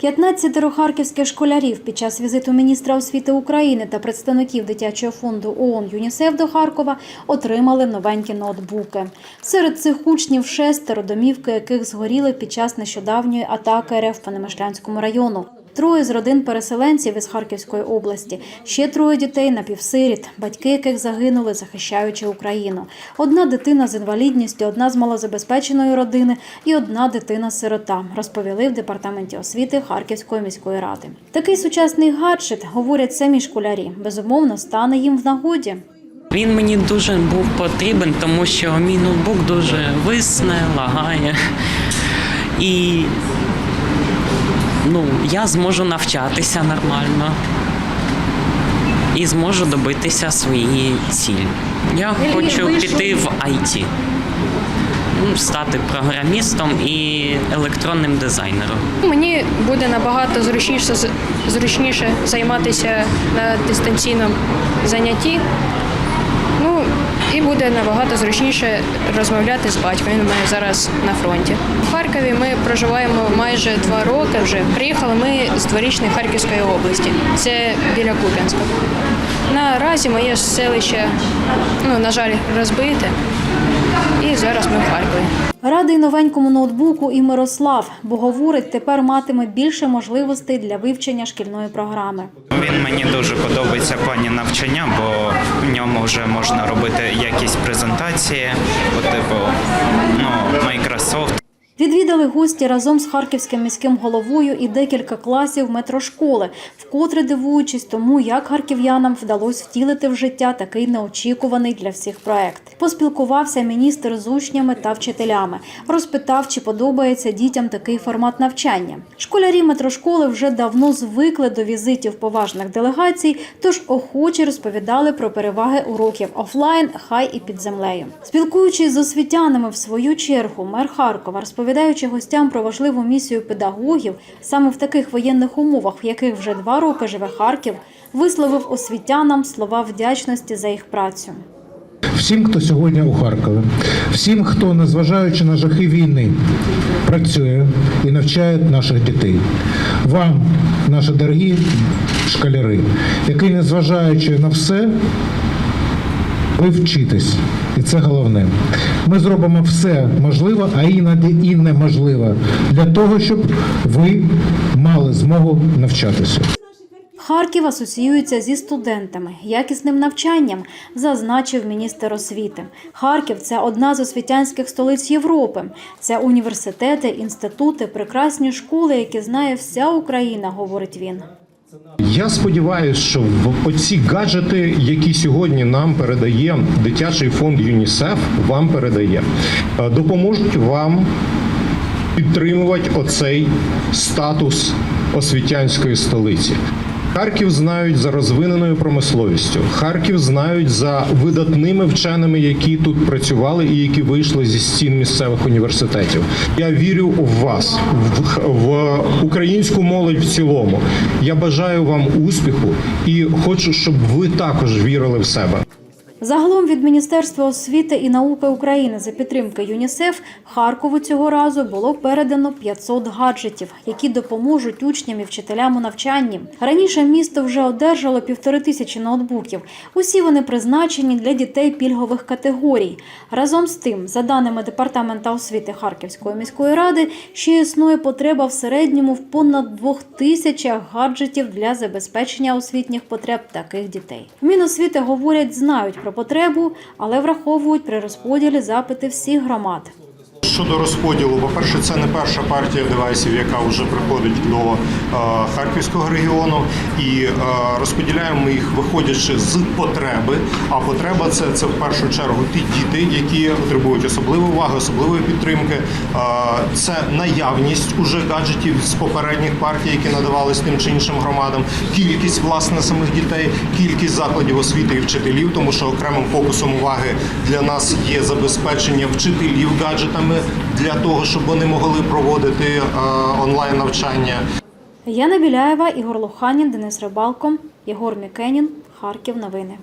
15 харківських школярів під час візиту міністра освіти України та представників дитячого фонду ООН ЮНІСЕФ до Харкова отримали новенькі ноутбуки. Серед цих учнів шестеро, домівки яких згоріли під час нещодавньої атаки РФ по Немишлянському району. Троє з родин переселенців із Харківської області, ще троє дітей напівсиріт, батьки яких загинули, захищаючи Україну. Одна дитина з інвалідністю, одна з малозабезпеченої родини і одна дитина-сирота, розповіли в департаменті освіти Харківської міської ради. Такий сучасний гаджет, говорять самі школярі, безумовно стане їм в нагоді. Він мені дуже був потрібен, тому що мій ноутбук дуже висне, лагає. І ну, я зможу навчатися нормально і зможу добитися своєї цілі. Я хочу піти в IT, ну, стати програмістом і електронним дизайнером. Мені буде набагато зручніше зручніше займатися на дистанційному занятті. Ну і буде набагато зручніше розмовляти з батьком. Він мене зараз на фронті. В Харкові ми проживаємо майже два роки вже. Приїхали ми з дворічної Харківської області. Це біля Куп'янська. Наразі моє селище, ну на жаль, розбите. І зараз ми в Харкові. Радий новенькому ноутбуку і Мирослав, бо говорить, тепер матиме більше можливостей для вивчення шкільної програми. Він мені дуже подобається плані навчання, бо в ньому вже можна робити якісь презентації, по типу ну, Microsoft. Відвідали гості разом з харківським міським головою і декілька класів метрошколи, вкотре дивуючись тому, як харків'янам вдалося втілити в життя такий неочікуваний для всіх проект. Поспілкувався міністр з учнями та вчителями, розпитав, чи подобається дітям такий формат навчання. Школярі метрошколи вже давно звикли до візитів поважних делегацій, тож охоче розповідали про переваги уроків офлайн, хай і під землею. Спілкуючись з освітянами в свою чергу, мер Харкова розповідаючи гостям про важливу місію педагогів саме в таких воєнних умовах, в яких вже два роки живе Харків, висловив освітянам слова вдячності за їх працю. Всім, хто сьогодні у Харкові, всім, хто, незважаючи на жахи війни, працює і навчає наших дітей. Вам, наші дорогі школяри, які, незважаючи на все, ви вчитесь, і це головне. Ми зробимо все можливе, а іноді і неможливе для того, щоб ви мали змогу навчатися. Харків асоціюється зі студентами, якісним навчанням, зазначив міністр освіти. Харків це одна з освітянських столиць Європи. Це університети, інститути, прекрасні школи, які знає вся Україна, говорить він. Я сподіваюся, що в оці гаджети, які сьогодні нам передає дитячий фонд ЮНІСЕФ, вам передає, е, допоможуть вам підтримувати оцей статус освітянської столиці. Харків знають за розвиненою промисловістю. Харків знають за видатними вченими, які тут працювали і які вийшли зі стін місцевих університетів. Я вірю в вас, в, в українську молодь в цілому. Я бажаю вам успіху і хочу, щоб ви також вірили в себе. Загалом від Міністерства освіти і науки України за підтримки ЮНІСЕФ Харкову цього разу було передано 500 гаджетів, які допоможуть учням і вчителям у навчанні. Раніше місто вже одержало півтори тисячі ноутбуків. Усі вони призначені для дітей пільгових категорій. Разом з тим, за даними департамента освіти Харківської міської ради, ще існує потреба в середньому в понад двох тисячах гаджетів для забезпечення освітніх потреб таких дітей. Міносвіти говорять, знають про потребу, але враховують при розподілі запити всіх громад. Щодо розподілу, по-перше, це не перша партія девайсів, яка вже приходить до е, Харківського регіону, і е, розподіляємо їх виходячи з потреби. А потреба це, це в першу чергу ті діти, які потребують особливої уваги, особливої підтримки. Е, це наявність уже гаджетів з попередніх партій, які надавались тим чи іншим громадам, кількість власне самих дітей, кількість закладів освіти і вчителів, тому що окремим фокусом уваги для нас є забезпечення вчителів гаджетами для того, щоб вони могли проводити е, онлайн навчання. Яна Біляєва, Ігор Луханін, Денис Рибалко, Єгор Мікенін, Харків. Новини.